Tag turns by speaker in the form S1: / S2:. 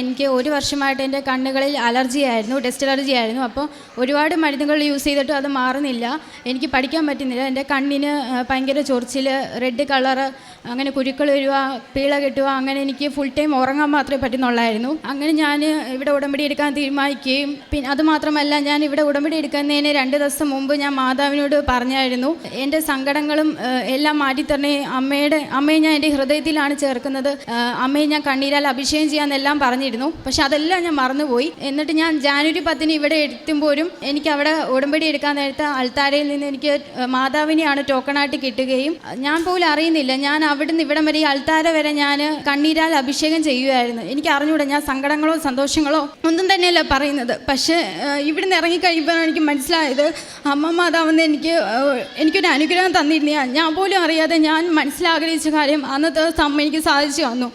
S1: എനിക്ക് ഒരു വർഷമായിട്ട് എന്റെ കണ്ണുകളിൽ അലർജി ആയിരുന്നു ഡസ്റ്റ് അലർജി ആയിരുന്നു. അപ്പോൾ ഒരുപാട് മരുന്നുകൾ യൂസ് ചെയ്തിട്ടും അത് മാറുന്നില്ല. എനിക്ക് പഠിക്കാൻ പറ്റുന്നില്ല. എന്റെ കണ്ണിന് ഭയങ്കര ചൊറിച്ചിൽ റെഡ് കളർ അങ്ങനെ കുരുക്കൾ വരിക പീള കെട്ടുക അങ്ങനെ എനിക്ക് ഫുൾ ടൈം ഉറങ്ങാൻ മാത്രമേ പറ്റുന്നുള്ളായിരുന്നു. അങ്ങനെ ഞാൻ ഇവിടെ ഉടമ്പടി എടുക്കാൻ തീരുമാനിക്കുകയും പിന്നെ അതുമാത്രമല്ല ഞാൻ ഇവിടെ ഉടമ്പടി എടുക്കുന്നതിന് രണ്ട് ദിവസം മുമ്പ് ഞാൻ മാതാവിനോട് പറഞ്ഞായിരുന്നു എന്റെ സങ്കടങ്ങളും എല്ലാം മാറ്റിത്തരണേ അമ്മയുടെ അമ്മയെ ഞാൻ എന്റെ ഹൃദയത്തിലാണ് ചേർക്കുന്നത്. അമ്മയെ ഞാൻ കണ്ണീരാൽ അഭിഷേകം ചെയ്യാന്നെല്ലാം പറഞ്ഞിരുന്നു. പക്ഷെ അതെല്ലാം ഞാൻ മറന്നുപോയി. എന്നിട്ട് ഞാൻ ജാനുവരി പത്തിന് ഇവിടെ എത്തുമ്പോഴും എനിക്ക് അവിടെ ഉടമ്പടി എടുക്കാൻ നേരത്തെ അൾത്താരയിൽ നിന്ന് എനിക്ക് മാതാവിനെയാണ് ടോക്കണായിട്ട് കിട്ടുകയും ഞാൻ പോലും അറിയുന്നില്ല. ഞാൻ അവിടുന്ന് ഇവിടം വരെ ഈ അൾത്താര വരെ ഞാൻ കണ്ണീരാൽ അഭിഷേകം ചെയ്യുമായിരുന്നു എനിക്ക് അറിഞ്ഞൂടെ ഞാൻ സങ്കടങ്ങളോ സന്തോഷങ്ങളോ ഒന്നും തന്നെയല്ല പറയുന്നത്. പക്ഷേ ഇവിടുന്ന് ഇറങ്ങിക്കഴിയുമ്പോൾ എനിക്ക് മനസ്സിലായത് അമ്മ മാതാവെന്ന് എനിക്ക് എനിക്കൊരു അനുഗ്രഹം തന്നിരുന്ന. ഞാൻ പോലും അറിയാതെ ഞാൻ മനസ്സിലാഗ്രഹിച്ച കാര്യം അന്നത്തെ അമ്മ എനിക്ക് സാധിച്ചു തന്നു.